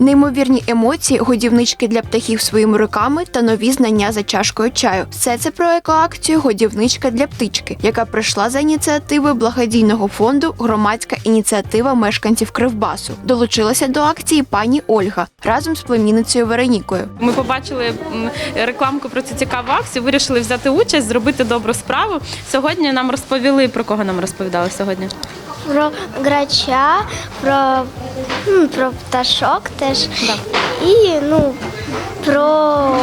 Неймовірні емоції, годівнички для птахів своїми руками та нові знання за чашкою чаю. Все це про екоакцію Годівничка для птички, яка прийшла за ініціативи благодійного фонду Громадська ініціатива мешканців Кривбасу. Долучилася до акції пані Ольга разом з племінницею Веронікою. Ми побачили рекламку про цю цікаву акцію, вирішили взяти участь, зробити добру справу. Сьогодні нам розповіли про кого нам розповідали сьогодні. Про грача, про, ну, про пташок теж. І ну, про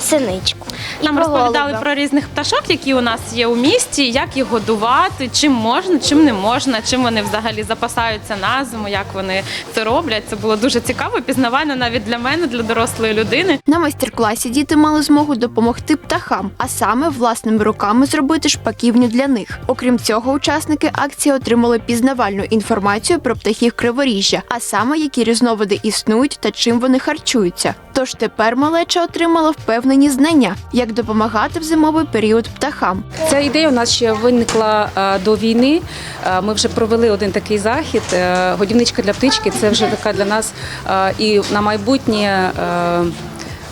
синичку. Нам про розповідали голубя. про різних пташок, які у нас є у місті, як їх годувати, чим можна, чим не можна, чим вони взагалі запасаються на зиму, як вони це роблять. Це було дуже цікаво, пізнавально навіть для мене, для дорослої людини. На майстер-класі діти мали змогу допомогти птахам, а саме власними руками зробити шпаківню для них. Окрім цього, учасники акції отримали пізнавальну інформацію про птахів криворіжжя, а саме які різновиди існують та чим вони харчуються. Тож тепер малеча отримала впевнені знання, як допомагати в зимовий період птахам. Ця ідея у нас ще виникла е, до війни. Е, Ми вже провели один такий захід. е, Годівничка для птички це вже така для нас і на майбутнє.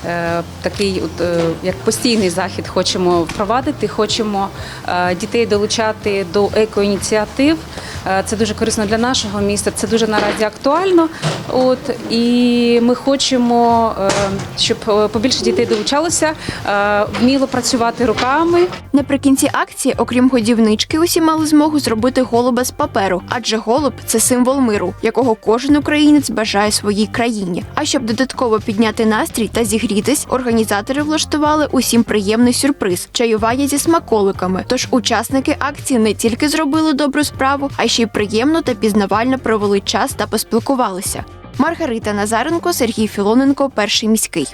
Е, Такий от, е, як постійний захід хочемо впровадити, хочемо е, дітей долучати до екоініціатив. Це дуже корисно для нашого міста. Це дуже наразі актуально. От і ми хочемо, щоб побільше дітей долучалося, вміло працювати руками. Наприкінці акції, окрім годівнички, усі мали змогу зробити голуба з паперу, адже голуб це символ миру, якого кожен українець бажає своїй країні. А щоб додатково підняти настрій та зігрітись, організатори влаштували усім приємний сюрприз чаювання зі смаколиками. Тож учасники акції не тільки зробили добру справу, а ще й приємно та пізнавально провели час та поспілкувалися. Маргарита Назаренко, Сергій Філоненко, перший міський.